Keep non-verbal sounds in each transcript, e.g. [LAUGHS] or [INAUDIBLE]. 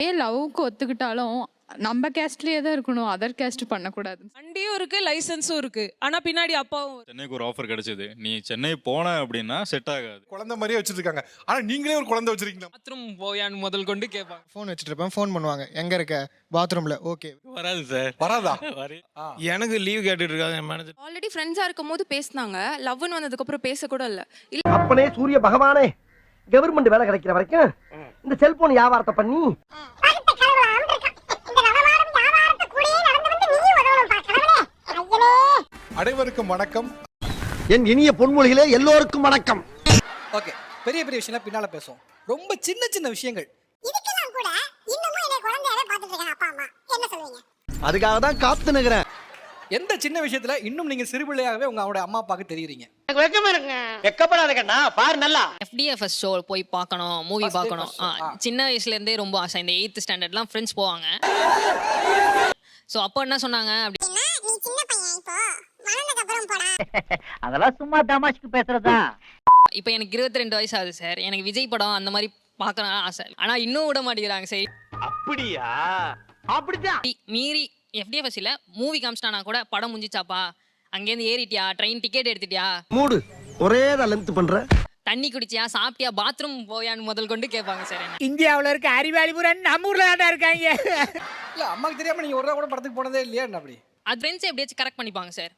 ஏ லவ்வுக்கு ஒத்துக்கிட்டாலும் நம்ம கேஸ்ட்லயே தான் இருக்கணும். அதர் கேஸ்ட் பண்ணக்கூடாது வண்டியும் இருக்கு லைசன்ஸும் இருக்கு. ஆனா பின்னாடி அப்பாவும் சென்னைக்கு ஒரு ஆஃபர் கிடைச்சது. நீ சென்னை போன அப்படின்னா செட் ஆகாது. குழந்தை மாதிரியே வச்சிட்டு இருக்காங்க ஆனா நீங்களே ஒரு குழந்தை வச்சிருக்கீங்களா? பாத்ரூம் போயான்னு முதல் கொண்டு கேட்பாங்க ஃபோன் வச்சுட்டு இருப்பேன். ஃபோன் பண்ணுவாங்க. எங்க இருக்க? பாத்ரூம்ல ஓகே வராது சார் வராதா. [LAUGHS] எனக்கு லீவ் கேட்டுட்டு இருக்காங்க என் மேனேஜர் ஆல்ரெடி ஃப்ரெண்ட்ஸா இருக்கும் போது பேசினாங்க. லவ்னு வந்ததுக்கு அப்புறம் பேச கூட இல்ல. அப்பனே சூரிய பகவானே. கவர்மெண்ட் வேலை கிடைக்கிற வரைக்கும் இந்த செல்போன் வியாபாரத்தை பண்ணி. அனைவருக்கும் வணக்கம். என் இனிய பொன்மொழிகளே எல்லோருக்கும் வணக்கம். ஓகே பெரிய பெரிய விஷயம்லாம் பின்னால பேசுவோம். ரொம்ப சின்ன சின்ன விஷயங்கள். இதுக்கெல்லாம் கூட இன்னமும் என்னை குழந்தையாவே பார்த்துட்டு இருக்காங்க அப்பா அம்மா. என்ன சொல்லுவீங்க அதுக்காக தான் காத்து நிக்கிறேன் எந்த சின்ன விஷயத்துல இன்னும் நீங்க சிறுபிள்ளையாகவே உங்க அவங்களோட அம்மா அப்பாவுக்கு தெரியுறீங்க? வெக்கப்படாத கண்ணா பாரு நல்லா. எஃப்டிஎஃப்எஸ் ஷோ போய் பார்க்கணும் மூவி பார்க்கணும். சின்ன வயசுல இருந்தே ரொம்ப ஆசை. இந்த எயித்து ஸ்டாண்டர்ட்லாம் ஃப்ரெண்ட்ஸ் போவாங்க. ஸோ அப்போ என்ன சொன்னாங்க? அப்படி நீ சின்ன பையன் இப்போ வளர்ந்ததுக்கு அப்புறம் போடா. [LAUGHS] அதெல்லாம் சும்மா தமாஷ்க்கு பேசுறதா? இப்போ எனக்கு இருபத்தி ரெண்டு வயசு ஆகுது சார் எனக்கு விஜய் படம் அந்த மாதிரி பார்க்கணும் ஆசை. ஆனால் இன்னும் விட மாட்டேங்கிறாங்க சரி. அப்படியா? அப்படிதான் மீறி எஃப்டிஎஃப்எஸ் இல்லை மூவி காமிச்சிட்டானா கூட படம் முடிஞ்சிச்சாப்பா? அங்கேருந்து ஏறிட்டியா? ட்ரெயின் டிக்கெட் எடுத்துட்டியா? மூடு. ஒரே லென்த் பண்ற. தண்ணி குடிச்சியா? சாப்பிட்டியா? பாத்ரூம் போயான்னு முதல் கொண்டு கேட்பாங்க சார் என்ன. இந்தியாவுல இருக்க அறிவாளி புரன் நம்ம ஊர்ல தான் இருக்காங்க. இல்ல அம்மாக்கு தெரியாம நீங்க ஒரு கூட படத்துக்கு போனதே இல்லையா என்ன அப்படி? அது ஃப்ரெண்ட்ஸ் எப்படியாச்சும் கரெக்ட் பண்ணிப்பாங்க சார்.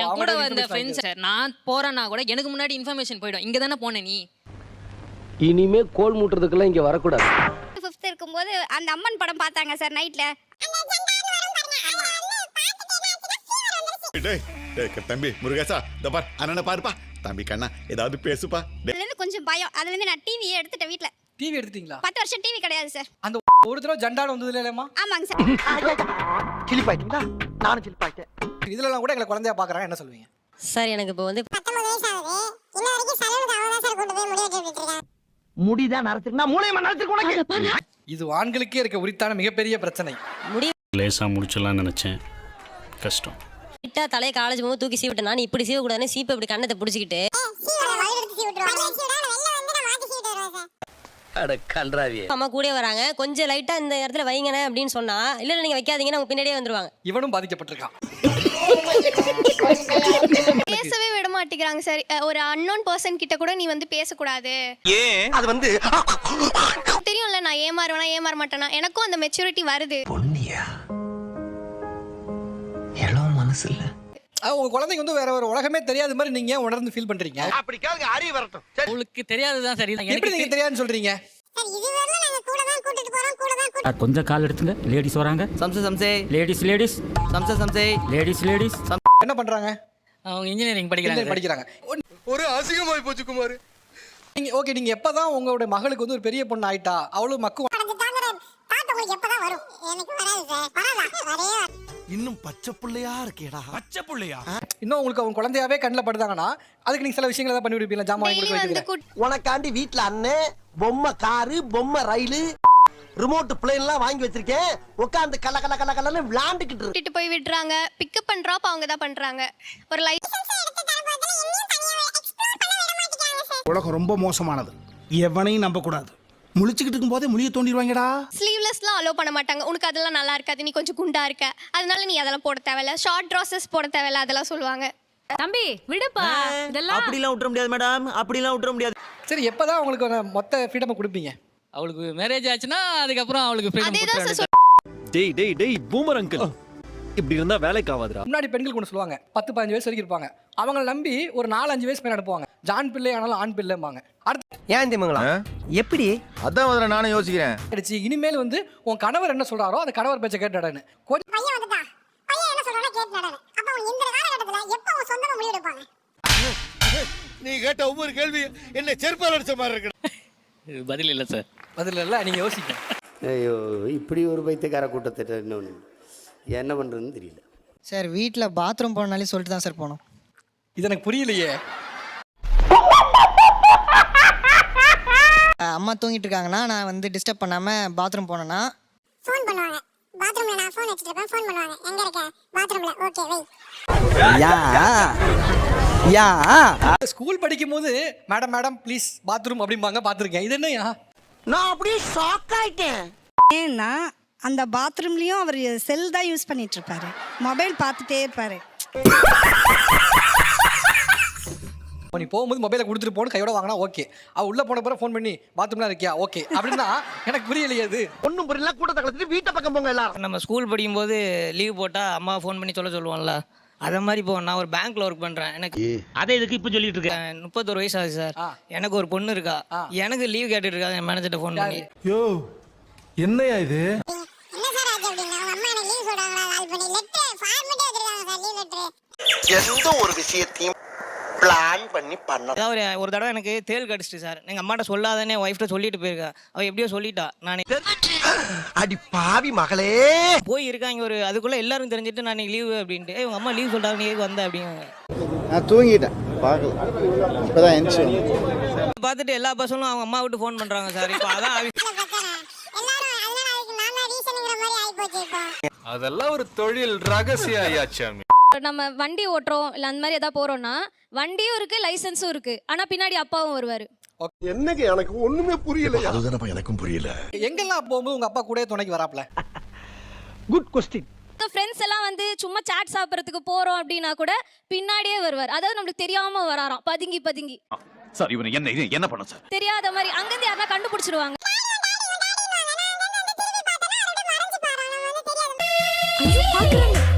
என் கூட வந்த ஃப்ரெண்ட்ஸ் சார் நான் போறேன்னா கூட எனக்கு முன்னாடி இன்ஃபர்மேஷன் போயிடும். இங்க தானே போன நீ. இனிமே கோல் மூட்டுறதுக்கெல்லாம் இங்க வரக்கூடாது. ஃபிஃப்த் இருக்கும்போது அந்த அம்மன் படம் பார்த்தாங்க சார் நைட்ல டேய் டேய் தம்பி முருகேசா இந்த பார் அண்ணனை பாருப்பா. தம்பி கண்ணா ஏதாவது பேசுப்பா. டேய். அதுல இருந்து கொஞ்சம் பயம். அதுல இருந்து நான் டிவியே எடுத்துட்டேன் வீட்ல. டிவி எடுத்தீங்களா பத்து வருஷம் டிவி கிடையாது சார். அந்த ஒரு தடவை ஜண்டாடு வந்தது இல்லையாமா ஆமாங்க சார். சிலிப்பாயிட்டீங்களா? நானும் சிலிப்பாயிட்டேன். இதுலலாம் கூட எங்களை குழந்தையா பாக்குறாங்க என்ன சொல்லுவீங்க சார் எனக்கு இப்போ வந்து முடிதான் நரைச்சிருக்கா மூளையமா உனக்கு. இது ஆண்களுக்கே இருக்க உரித்தான மிகப்பெரிய பிரச்சனை. லேசா முடிச்சிடலாம்னு நினைச்சேன். கஷ்டம். கிட்டா தலையை காலேஜ் போகும்போது தூக்கி சீவிட்டு நான் இப்படி சீவ கூடாதுன்னு சீப்பை இப்படி கண்ணத்தை பிடிச்சிக்கிட்டு. அம்மா கூட வராங்க. கொஞ்சம் லைட்டா இந்த இடத்துல வைங்கண்ணே அப்படின்னு சொன்னா இல்ல இல்ல, நீங்க வைக்காதீங்கன்னு அவங்க பின்னாடியே வந்துருவாங்க. இவனும் பாதிக்கப்பட்டிருக்கான். பேசவே விட மாட்டேங்கிறாங்க சார். ஒரு அன்னோன் பர்சன் கிட்ட கூட நீ வந்து பேசக்கூடாது. அது வந்து தெரியும்ல நான் ஏமாறுவேனா ஏமாற மாட்டேனா எனக்கும் அந்த மெச்சூரிட்டி வருது. பொன்னியா? எளோ மனசு இல்ல. உங்க குழந்தைக்கு வந்து வேற ஒரு உலகமே தெரியாத மாதிரி நீங்க ஏன் உணர்ந்து ஃபீல் பண்றீங்க? அப்படி கேளுங்க அறிவு வரட்டும். சரி. உங்களுக்கு தெரியாதுதான் சரி. எப்படி நீங்க தெரியாதுன்னு சொல்றீங்க? சார் இதுவரை நாங்க கூட தான் கூட்டிட்டு போறோம் கூட தான் கூட்டிட்டு கொஞ்சம் கால் எடுத்துங்க. லேடிஸ் வராங்க. சம்சே சம்சே. லேடிஸ் லேடிஸ் சம்சே சம்சே. லேடிஸ் லேடிஸ் என்ன பண்றாங்க? அவங்க இன்ஜினியரிங் Engineering படிக்கிறாங்க. ஒரு அசிங்கமாய் போச்சு குமார். நீங்க ஓகே நீங்க எப்பதான் உங்களுடைய மகளுக்கு வந்து ஒரு பெரிய பொண்ணு ஆயிட்டா அவளும் மக்கு அடைஞ்சு தாங்குற தாட் உங்களுக்கு எப்பதான் வரும் எனக்கு வராது சார் வராதா வரவே வராது. இன்னும் பச்சை புள்ளையா இருக்கேடா. பச்சை புள்ளையா? இன்னும் உங்களுக்கு அவங்க குழந்தையாவே கண்ணில் படுதாங்கன்னா அதுக்கு நீங்க சில விஷயங்களை தான் பண்ணி விடுப்பீங்களா ஜாமான் வாங்கி கொடுக்க கூட்டி உனக்காண்டி வீட்ல அண்ணன் பொம்மை காரு பொம்மை ரயிலு ரிமோட் பிளேன் எல்லாம் வாங்கி வச்சிருக்கேன். உட்காந்து கல கல கல கலன்னு விளாண்டுக்கிட்டு இரு. கூட்டிட்டு போய் விடுறாங்க பிக்கப் அண்ட் ட்ராப் அவங்க தான் பண்றாங்க. ஒரு லைசன்ஸ் உலகம் ரொம்ப மோசமானது. எவனையும் நம்ப கூடாது முழிச்சுக்கிட்டு இருக்கும் போதே முழிய தோண்டிடுவாங்கடா. ஸ்லீவ்லெஸ்லாம் அலோவ் பண்ண மாட்டாங்க. உனக்கு அதெல்லாம் நல்லா இருக்காது. நீ கொஞ்சம் குண்டா இருக்க. அதனால நீ அதெல்லாம் போட தேவையில்ல. ஷார்ட் ட்ராஸஸ் போட தேவையில்ல. அதெல்லாம் சொல்லுவாங்க. தம்பி விடுப்பா. இதெல்லாம் அப்படிலாம் விட்டுற முடியாது மேடம். அப்படிலாம் விட்டுற முடியாது. சரி எப்பதான் உங்களுக்கு மொத்த ஃப்ரீடம் கொடுப்பீங்க? அவளுக்கு மேரேஜ் ஆச்சுன்னா அதுக்கப்புறம் அவளுக்கு சார் டேய் டேய் டேய் பூமர் அங்கிள் இப்படி இருந்தா வேலைக்கு ஆகாதுடா முன்னாடி பெண்கள் கொண்டு சொல்லுவாங்க. பத்து பதினஞ்சு வயசு வரைக்கும் இருப்பாங்க. அவங்கள நம்பி ஒரு நாலு அஞ்சு வயசு பையன் அனுப்புவாங்க ஜான் பிள்ளை ஆனாலும் ஆண் பிள்ளைம்பாங்க. அடுத்து ஏன் திமுங்களா எப்படி? அதான் முதல்ல நானும் யோசிக்கிறேன். ஆயிடுச்சு இனிமேல் வந்து உன் கணவர் என்ன சொல்றாரோ அந்த கணவர் பேச்சை கேட்டு நடனு. கொஞ்சம் பையன் வந்துட்டான் பையன் என்ன சொல்றானோ கேட்டு நடனு. அப்ப அவன் இந்த காலகட்டத்துல எப்ப அவன் சொந்தமா முடிவு எடுப்பாங்க? நீ கேட்ட ஒவ்வொரு கேள்வி என்ன செருப்பால் அடிச்ச மாதிரி இருக்கு. பதில் இல்லை சார். பதில் இல்லை நீங்க யோசிக்க ஐயோ இப்படி ஒரு பைத்தியக்கார கூட்டத்திட்ட இன்னொன்று என்ன பண்றதுன்னு தெரியல. சார் வீட்ல பாத்ரூம் போனாலே சொல்லிட்டு தான் சார் போனோம் இது எனக்கு புரியலையே. அம்மா தூங்கிட்டு இருக்காங்கன்னா நான் வந்து டிஸ்டர்ப் பண்ணாம பாத்ரூம் போனேன்னா. ஃபோன் பண்ணுவாங்க. பாத்ரூம்ல நான் ஃபோன் வச்சிட்டு இருப்பேன் ஃபோன் பண்ணுவாங்க. எங்க இருக்க? பாத்ரூம்ல ஓகே வை யா. யா. ஸ்கூல் படிக்கும் போது மேடம் மேடம் ப்ளீஸ் பாத்ரூம் அப்படிம்பாங்க. பார்த்துருக்கேன் இது என்னையா நான் அப்படியே ஷாக் ஆயிட்டேன். ஏன்னா அந்த பாத்ரூம்லயும் அவர் செல் தான் யூஸ் பண்ணிட்டு இருப்பாரு மொபைல் பார்த்துட்டே இருப்பாரு. இப்போ நீ போகும்போது மொபைலை கொடுத்துட்டு போன்னு கையோட வாங்கினா ஓகே அவ உள்ள போன பிறகு ஃபோன் பண்ணி பாத்ரூம்லாம் இருக்கியா? ஓகே அப்படின்னா எனக்கு புரியலையே அது. ஒண்ணும் புரியல கூட்டத்தை கலத்துட்டு வீட்டை பக்கம் போங்க எல்லாரும். நம்ம ஸ்கூல் படிக்கும்போது லீவ் போட்டால் அம்மா ஃபோன் பண்ணி சொல்ல சொல்லுவோம்ல அதை மாதிரி இப்போ நான் ஒரு பேங்க்ல ஒர்க் பண்றேன். எனக்கு அதை எதுக்கு இப்ப சொல்லிட்டு இருக்க? அஹ், முப்பத்தொரு வயசு ஆகுது சார். எனக்கு ஒரு பொண்ணு இருக்கா. எனக்கு லீவ் கேட்டுட்டு இருக்காங்க என் மேனேஜர்கிட்ட ஃபோன் பண்ணி. யோ என்னையா இது? எந்த ஒரு விஷயத்தையும் பிளான் பண்ணி அதாவது ஒரு ஒரு தடவை எனக்கு தேல் கடிச்சிட்டு சார் எங்கள் அம்மாட்ட சொல்லாதனே ஒய்ஃப்ட்ட சொல்லிட்டு போயிருக்கா. அவள் எப்படியோ சொல்லிட்டா. நான் அடி பாவி மகளே. போய் இருக்காங்க ஒரு அதுக்குள்ள எல்லாரும் தெரிஞ்சுட்டு நான் லீவு அப்படின்ட்டு. "ஏய், உங்க அம்மா லீவ் சொல்றாங்க நீ வந்த அப்படின்னு. நான் தூங்கிட்டேன். பார்க்கல. இப்பதான் எந்திரிச்சு பார்த்துட்டு எல்லா பசங்களும் அவங்க அம்மா விட்டு ஃபோன் பண்றாங்க சார் இப்போ அதான் அதெல்லாம் ஒரு தொழில் ரகசியம் ஐயா சாமி. நம்ம வண்டி ஓட்டுறோம் இல்லை அந்த மாதிரி ஏதாவது போறோம்னா வண்டியும் இருக்கு லைசன்ஸும் இருக்கு. ஆனா பின்னாடி அப்பாவும் வருவாரு. என்னங்க எனக்கு ஒண்ணுமே புரியல அதுதானப்பா எனக்கும் புரியல. எங்கெல்லாம் போகும்போது உங்க அப்பா கூட துணைக்கு வராப்ல? குட் கொஸ்டின் ஃப்ரெண்ட்ஸ் எல்லாம் வந்து சும்மா சாட் சாப்பிட்றதுக்கு போறோம் அப்படின்னா கூட பின்னாடியே வருவார். அதாவது நம்மளுக்கு தெரியாம வராராம். பதுங்கி பதுங்கி. சார் இவனை என்ன இது என்ன பண்ண சார்? தெரியாத மாதிரி அங்கிருந்து யாரா கண்டுபிடிச்சிருவாங்க நீங்க சொல்ற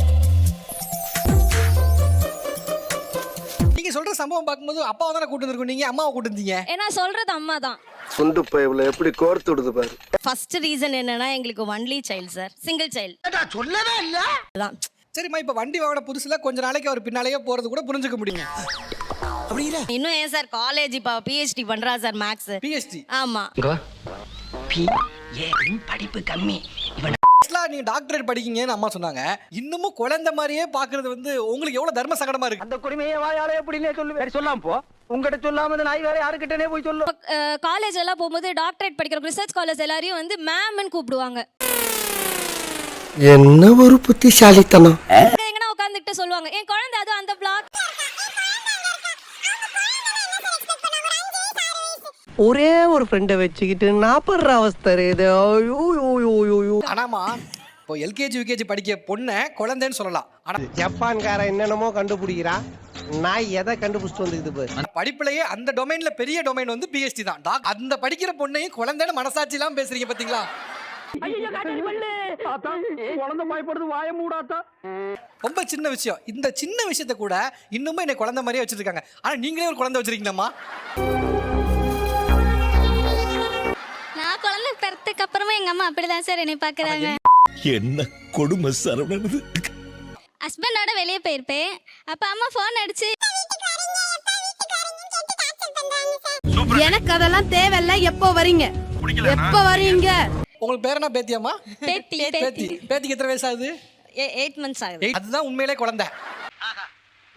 சம்பவம் பார்க்கும்போது அப்பாவை தானே கூட்டு வந்திருக்கோம் நீங்க அம்மாவை கூட்டு வந்தீங்க ஏன்னா சொல்றது அம்மா தான். சுண்டு பைப்ல எப்படி கோர்த்து விடுது பாரு. ஃபர்ஸ்ட் ரீசன் என்னன்னா எங்களுக்கு only child sir single child சொல்லவே இல்ல. தான் சரிம்மா இப்ப வண்டி வாங்கின புதுசுல கொஞ்ச நாளைக்கு அவர் பின்னாலேயே போறது கூட புரிஞ்சுக்க முடியுங்க. இன்னும் ஏன் சார் காலேஜ் இப்போ பிஹெச்டி பண்றா சார் மேக்ஸ் பிஎஸ்டி ஆமா. படிப்பு கம்மி. நீங்க டாக்டரேட் படிக்கீங்கன்னு அம்மா சொன்னாங்க. இன்னமும் குழந்தை மாதிரியே பாக்குறது வந்து உங்களுக்கு எவ்வளவு தர்ம சங்கடமா இருக்கு? அந்த கொடுமையை வாயால எப்படின்னே சொல்லு. சொல்லாம போ. உங்ககிட்ட சொல்லாம இந்த நாய் வேற யாருக்கிட்டனே போய் சொல்லு. காலேஜ் எல்லாம் போகும்போது டாக்டரேட் படிக்கிற ரிசர்ச் காலேஜ் எல்லாரையும் வந்து மேம்னு கூப்பிடுவாங்க. என்ன ஒரு புத்திசாலித்தனம். எங்கன்னா உட்காந்துட்டு சொல்லுவாங்க. என் குழந்தை அது அந்த பிளாக் ஒரே ஒரு ஃப்ரெண்டை வச்சுக்கிட்டு நாப்படுற அவஸ்தை இது ஐயோ, ஐயோ, ஐயோ, ஐயோ, ஐயோ. ஆனாமா இப்போ எல்கேஜி யூகேஜி படிக்க பொண்ணை குழந்தைன்னு சொல்லலாம். ஆனா ஜப்பான்காரன் என்னென்னமோ கண்டுபிடிக்கிறான். நாய் எதை கண்டுபிடிச்சிட்டு வந்துக்குது பாரு. படிப்புலயே அந்த டொமைன்ல பெரிய டொமைன் வந்து பிஹெச்டி தான். டாக் அந்த படிக்கிற பொண்ணையும் குழந்தைன்னு மனசாட்சி எல்லாம் பேசுறீங்க பாத்தீங்களா? ரொம்ப சின்ன விஷயம். இந்த சின்ன விஷயத்த கூட இன்னுமே என்னை குழந்தை மாதிரியே வச்சிருக்காங்க. ஆனா நீங்களே ஒரு குழந்தை வச்சிருக்கீங்கம்மா நான் குழந்தை பிறத்துக்கு அப்புறமா எங்க அம்மா அப்படிதான் சார் என்னை பாக்குறாங்க. என்ன கொடுமை சரவணது ஹஸ்பண்டோட வெளியே போயிருப்பேன். அப்ப அம்மா ஃபோன் அடிச்சு எனக்கு அதெல்லாம் தேவையில்ல. எப்போ வரீங்க? எப்போ வரீங்க? உங்களுக்கு பேர் என்ன பேத்தியாம்மா? பேத்தி பேத்தி. பேத்திக்கு எத்தனை வயசு ஆகுது? எயிட் மந்த்ஸ் ஆகுது. அதுதான் உண்மையிலே குழந்தை.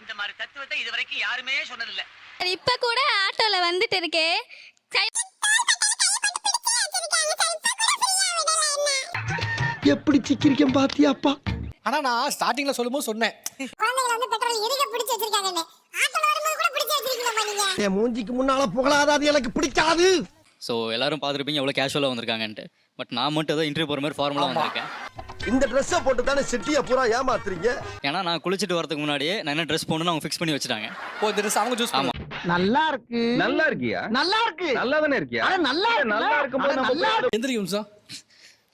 இந்த மாதிரி தத்துவத்தை இது வரைக்கும் யாருமே சொன்னதில்ல. இப்ப கூட ஆட்டோல வந்துட்டு இருக்கேன் எப்படி சிக்கிரிக்கம் பாத்தியாப்பா ஆனா நான் ஸ்டார்டிங்ல சொல்லும்போது சொன்னேன். என் மூஞ்சிக்கு முன்னால புகழாத அது எனக்கு பிடிக்காது. ஸோ எல்லாரும் பார்த்துருப்பீங்க எவ்வளோ கேஷுவலாக வந்திருக்காங்கன்ட்டு. பட் நான் மட்டும் ஏதோ இன்டர்வியூ போகிற மாதிரி ஃபார்மலாக வந்திருக்கேன். இந்த ட்ரெஸ்ஸை போட்டு தானே சிட்டியை பூரா ஏமாத்துறீங்க? ஏன்னா நான் குளிச்சுட்டு வரதுக்கு முன்னாடியே நான் என்ன ட்ரெஸ் போடணும்னு அவங்க ஃபிக்ஸ் பண்ணி வச்சுட்டாங்க. ஓ இந்த dress அவங்க சூஸ் ஆமா. பண்ணுவாங்க. நல்லா இருக்கு. நல்லா இருக்கியா? நல்லா இருக்கு. நல்லா தானே இருக்கியா? அட நல்லா நல்லா இருக்கும்போது நல்லா இருக்கு. எந்திரிக்க நிமிஷம்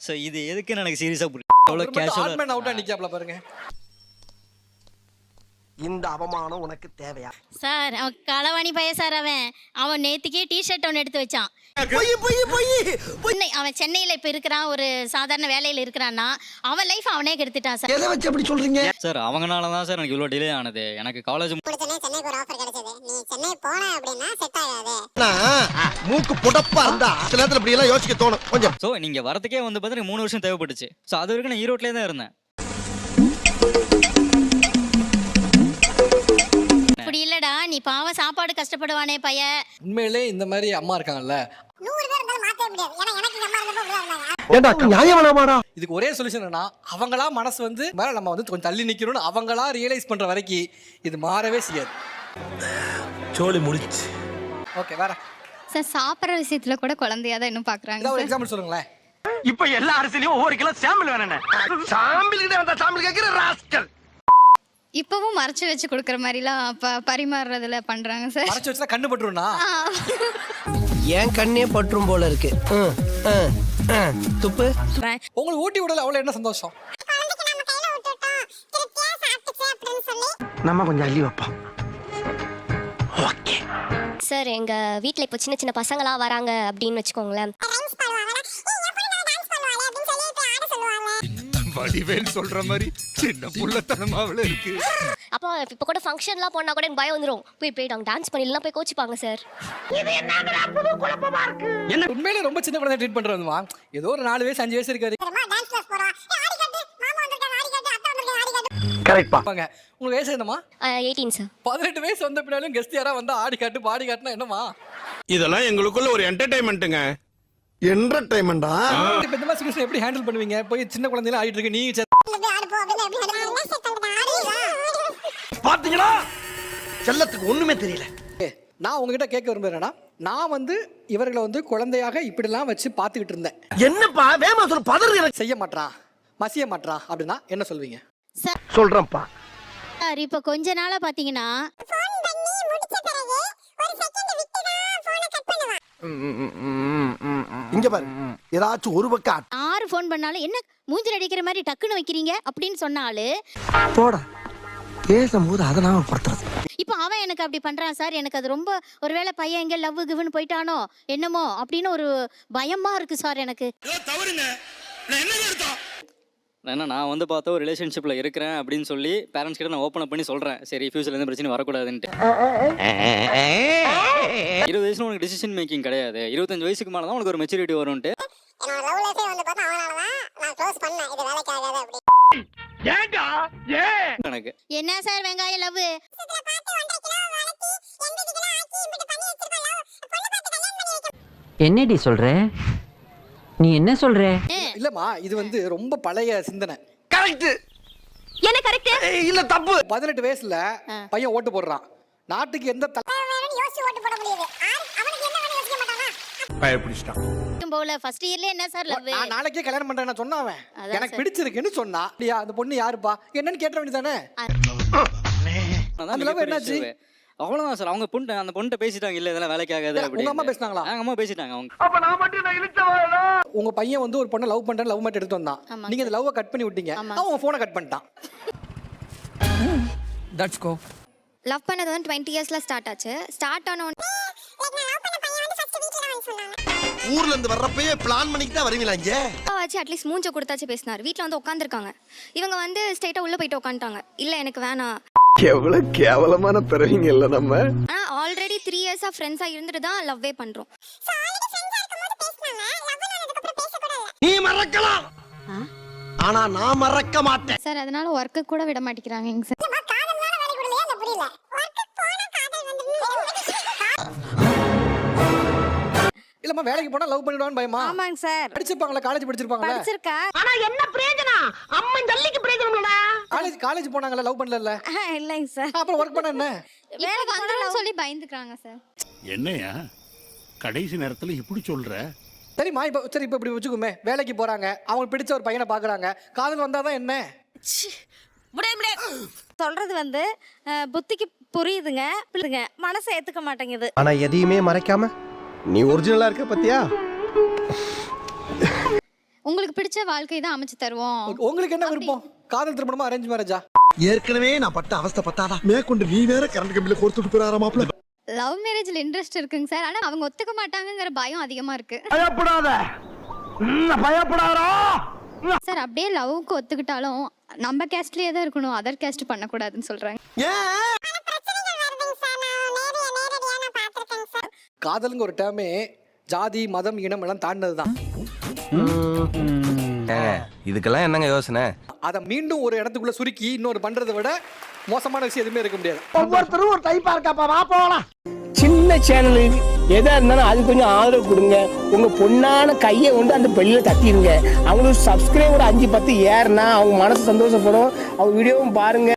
ஸோ இது எதுக்குன்னு எனக்கு சீரியஸாக புரியல. எவ்வளோ ஆட் மேன் அவுட்டா கேஷுவலாக நிக்காப்ல பாருங்க. இந்த அவமானம் உனக்கு தேவையா? சார் அவன் களவாணி பைய சார் அவன். அவன் நேத்திக்கே டிஷர்ட் ஒன்று எடுத்து வச்சான். பொய் பொய் பொய். உன்னை அவன் சென்னையில இப்ப இருக்கிறான் ஒரு சாதாரண வேலையில இருக்கிறான்னா அவன் லைஃப் அவனே கெடுத்துட்டான் சார். எதை வச்சு அப்படி சொல்றீங்க? சார் அவங்கனால தான் சார் எனக்கு இவ்வளோ டிலே ஆனது. எனக்கு காலேஜ் மூக்கு புடப்பா இருந்தா சில நேரத்துல இப்படி எல்லாம் யோசிக்க தோணும். கொஞ்சம். ஸோ நீங்கள் வரதுக்கே வந்து பார்த்தீங்கன்னா மூணு வருஷம் தேவைப்பட்டுச்சு. ஸோ அது வரைக்கும் நான் ஈரோட்லேயே தான் இருந்தேன். இப்படி இல்லடா நீ பாவம் சாப்பாடு கஷ்டப்படுவானே பைய. உண்மையிலே இந்த மாதிரி அம்மா இருக்காங்கல்ல. ஏண்டா நியாயம் வேணாமாடா? இதுக்கு ஒரே சொல்யூஷன் என்னன்னா அவங்களா மனசு வந்து மேல நம்ம வந்து கொஞ்சம் தள்ளி நிக்கணும்னு அவங்களா ரியலைஸ் பண்ற வரைக்கும் இது மாறவே செய்யாது. சோழி முடிச்சு. ஓகே வேற. சார் சாப்பிட்ற விஷயத்துல கூட குழந்தையா தான் இன்னும் பாக்குறாங்க ஏதாவது ஒரு எக்ஸாம்பிள் சொல்லுங்களேன். இப்ப எல்லா அரசியலையும் ஒவ்வொரு கிலோ சாம்பிள் வேணும் சாம்பிள் கிட்ட வந்தா சாம்பிள் கேக்குற ராஸ்கல். இப்பவும் மறைச்சு வச்சு கொடுக்குற மாதிரிலாம் ப பரிமாறுறதுல பண்றாங்க சார். மறைச்சு வச்சுனா கண்ணு பட்டுருண்ணா ஏன் கண்ணே பற்றும் போல இருக்கு. ம், ம், ம். துப்பு. உங்களுக்கு ஊட்டி விடல அவ்வளோ என்ன சந்தோஷம்? நம்ம கொஞ்சம் அள்ளி வைப்போம். ஓகே. சார் எங்க வீட்ல இப்போ சின்ன சின்ன பசங்களா வராங்க அப்படின்னு வச்சுக்கோங்களேன். வடிவேல் சொல்ற மாதிரி சின்ன புள்ளத்தனமாவில இருக்கு. அப்போ இப்போ கூட ஃபங்க்ஷன்லாம் போனா கூட எனக்கு பயம் வந்துரும். போய் போய் நாங்கள் டான்ஸ் பண்ணிடலாம் போய் கோச்சிப்பாங்க சார் உண்மையிலே ரொம்ப சின்ன குழந்தை ட்ரீட் பண்றதுமா ஏதோ ஒரு நாலு வயசு அஞ்சு வயசு இருக்காரு. கரெக்ட்பா வாங்க. உங்களுக்கு வயசு என்னமா எயிட்டீன் சார் பதினெட்டு வயசு வந்த பின்னாலும் கெஸ்ட் யாரா வந்தா ஆடி காட்டு பாடி காட்டுனா என்னமா இதெல்லாம் எங்களுக்குள்ள ஒரு என்டர்டைன்மெண்ட்டுங்க என்டர்டைன்மெண்டா இப்ப இந்த மாதிரி சுச்சுவேஷன் எப்படி ஹேண்டில் பண்ணுவீங்க? போய் சின்ன குழந்தைல ஆடிட்டு இருக்கு நீ பாத்தீங்களா? செல்லத்துக்கு ஒண்ணுமே தெரியல. நான் உங்ககிட்ட கேட்க விரும்புறேன் என்னன்னா, நான் வந்து இவர்களை வந்து குழந்தையாக இப்படிலாம் வச்சு பார்த்துக்கிட்டு இருந்தேன். என்னப்பா? வேமா சொல்ல பதறு எனக்கு. செய்ய மாட்றான் மசிய மாட்றான் அப்படின்னா என்ன சொல்வீங்க சொல்றேன்ப்பா. சார் இப்போ கொஞ்ச நாளா பாத்தீங்கன்னா இங்க பாரு. ஏதாச்சும் ஒரு பக்கம் ஆறு ஃபோன் பண்ணாலும் என்ன மூஞ்சில் அடிக்கிற மாதிரி டக்குன்னு வைக்கிறீங்க அப்படின்னு சொன்னாலு போட. பேசும்போது அதை நாம படுத்துறது இப்போ அவன் எனக்கு அப்படி பண்றான் சார். எனக்கு அது ரொம்ப ஒருவேளை பையன் எங்க லவ் கிவ்னு போயிட்டானோ என்னமோ அப்படின்னு ஒரு பயமா இருக்கு சார் எனக்கு. ஏன்னா நான் வந்து பார்த்தா ஒரு ரிலேஷன்ஷிப்பில் இருக்கிறேன் அப்படின்னு சொல்லி பேரண்ட்ஸ் கிட்ட நான் ஓப்பன் பண்ணி சொல்கிறேன் சரி ஃபியூச்சரில் எந்த பிரச்சனை வரக்கூடாதுன்ட்டு. இருபது வயசுல உனக்கு டிசிஷன் மேக்கிங் கிடையாது. இருபத்தஞ்சு வயசுக்கு மேலே தான் உனக்கு ஒரு மெச்சூரிட்டி ஏன்? எனக்கு. என்ன சார் வெங்காயம் லவ் என்னடி சொல்ற? நீ என்ன சொல்ற? இல்லம்மா இது வந்து ரொம்ப பழைய சிந்தனை. கரெக்ட் என்ன கரெக்ட் இல்ல தப்பு. பதினெட்டு வயசுல பையன் ஓட்டு போடுறான். நாட்டுக்கு எந்த போல ஃபர்ஸ்ட் இயர்ல என்ன சார் லவ் நான் நாளைக்கே கல்யாணம் பண்றேன் சொன்னா அவன். எனக்கு சார். பிடிச்சிருக்குன்னு சொன்னா அப்படியா அந்த பொண்ணு யாருப்பா? என்னன்னு கேட்ட வேண்டியதானே அந்த மிகப்பெரிய என்னாச்சு? அவ்வளவுதான் சார். அவங்க பொண்ணு அந்த பொண்ணு பேசிட்டாங்க இல்ல இதெல்லாம் வேலைக்கு ஆகாது உங்க அம்மா. பேசுனாங்களா? எங்க அம்மா பேசிட்டாங்க அவங்க. அப்ப நான் மட்டும் நான் இழுச்சவாளா உங்க பையன் வந்து ஒரு பொண்ணை லவ் பண்றேன் லவ் மட்டும் எடுத்து வந்தான். நீங்க இந்த லவ்வை கட் பண்ணி விட்டீங்க. அவன் உங்க போனை கட் பண்ணிட்டான். தட்ஸ் கோ லவ் பண்ணது வந்து டுவெண்ட்டி இயர்ஸ்ல ஸ்டார்ட் ஆச்சு. ஸ்டார்ட் ஆன ஊர்ல இருந்து வர்றப்பயே பிளான் பண்ணிட்டு தான் வருவீங்களா இங்க? வச்சு அட்லீஸ்ட் மூஞ்ச கொடுத்தாச்சு பேசினார். வீட்டில் வந்து உட்காந்துருக்காங்க இவங்க வந்து ஸ்ட்ரைட்டாக உள்ளே போயிட்டு உட்காந்துட்டாங்க இல்லை எனக்கு வேணாம். எவ்வளவு கேவலமான பிறவிங்க இல்ல நம்ம. ஆனால் ஆல்ரெடி த்ரீ இயர்ஸாக ஃப்ரெண்ட்ஸாக இருந்துட்டு தான் லவ்வே பண்ணுறோம் நீ மறக்கலாம். ஆனா நான் மறக்க மாட்டேன். சார் அதனால ஒர்க்கு கூட விட மாட்டேங்கிறாங்க சார். இல்லம்மா வேலைக்கு போனா லவ் பண்ணிடுவான்னு பயமா? ஆமாங்க சார். படிச்சிருப்பாங்களா காலேஜ் படிச்சிருப்பாங்களா? படிச்சிருக்கா. ஆனா என்ன பிரயோஜனம்? அம்மன் ஜல்லிக்கு பிரயோஜனம்டா காலேஜ் காலேஜ் போனாங்கல்ல லவ் பண்ணல இல்லைங்க சார். அப்புறம் ஒர்க் பண்ண என்ன? வேலைக்கு வந்துடும் சொல்லி பயந்துக்கிறாங்க சார். என்னையா? கடைசி நேரத்துல இப்படி சொல்ற? சரிம்மா இப்போ சரி இப்போ இப்படி வச்சுக்கோமே. வேலைக்கு போறாங்க. அவங்களுக்கு பிடிச்ச ஒரு பையனை பாக்குறாங்க. காதல் வந்தாதான் என்ன? சொல்றது வந்து புத்திக்கு புரியுதுங்க புரியுதுங்க. மனசை ஏத்துக்க மாட்டேங்குது. ஆனா எதையுமே மறைக்காம நீ ஒரிஜினலா இருக்க பத்தியா? உங்களுக்கு பிடிச்ச வாழ்க்கை தான் அமைச்சு தருவோம். உங்களுக்கு என்ன விருப்பம்? காதல் திருமணமா அரேஞ்ச் மேரேஜா ஏற்கனவே நான் பட்ட அவஸ்தை பத்தாதா? மேற்கொண்டு நீ வேற கரண்ட் கம்பியில கொடுத்துட்டு போறாரா லவ் மேரேஜ்ல இன்ட்ரெஸ்ட் இருக்குங்க சார். ஆனா அவங்க ஒத்துக்க மாட்டாங்கங்கிற பயம் அதிகமா இருக்கு. பயப்படாத. பயப்படாதா சார் அப்படியே லவ்வுக்கு ஒத்துக்கிட்டாலும் நம்ம கேஸ்ட்லயே தான் இருக்கணும். அதர் கேஸ்ட் பண்ணக்கூடாதுன்னு சொல்றாங்க. காதலுங்க ஒரு டேர்மே ஜாதி மதம் இனம் எல்லாம் தாண்டினது தான் இதுக்கெல்லாம் என்னங்க யோசனை? அதை மீண்டும் ஒரு இடத்துக்குள்ள சுருக்கி இன்னொரு பண்றதை விட மோசமான விஷயம் எதுவுமே இருக்க முடியாது. ஒவ்வொருத்தரும் ஒரு டைப்பா இருக்காப்பா வா போலாம். சின்ன சேனலு எதா இருந்தாலும் அது கொஞ்சம் ஆதரவு கொடுங்க. உங்க பொண்ணான கையை கொண்டு அந்த பெல்லில தட்டிடுங்க அவங்களுக்கு சப்ஸ்கிரைபர் அஞ்சு பத்து ஏறுனா அவங்க மனசு சந்தோஷப்படும். அவங்க வீடியோவும் பாருங்க.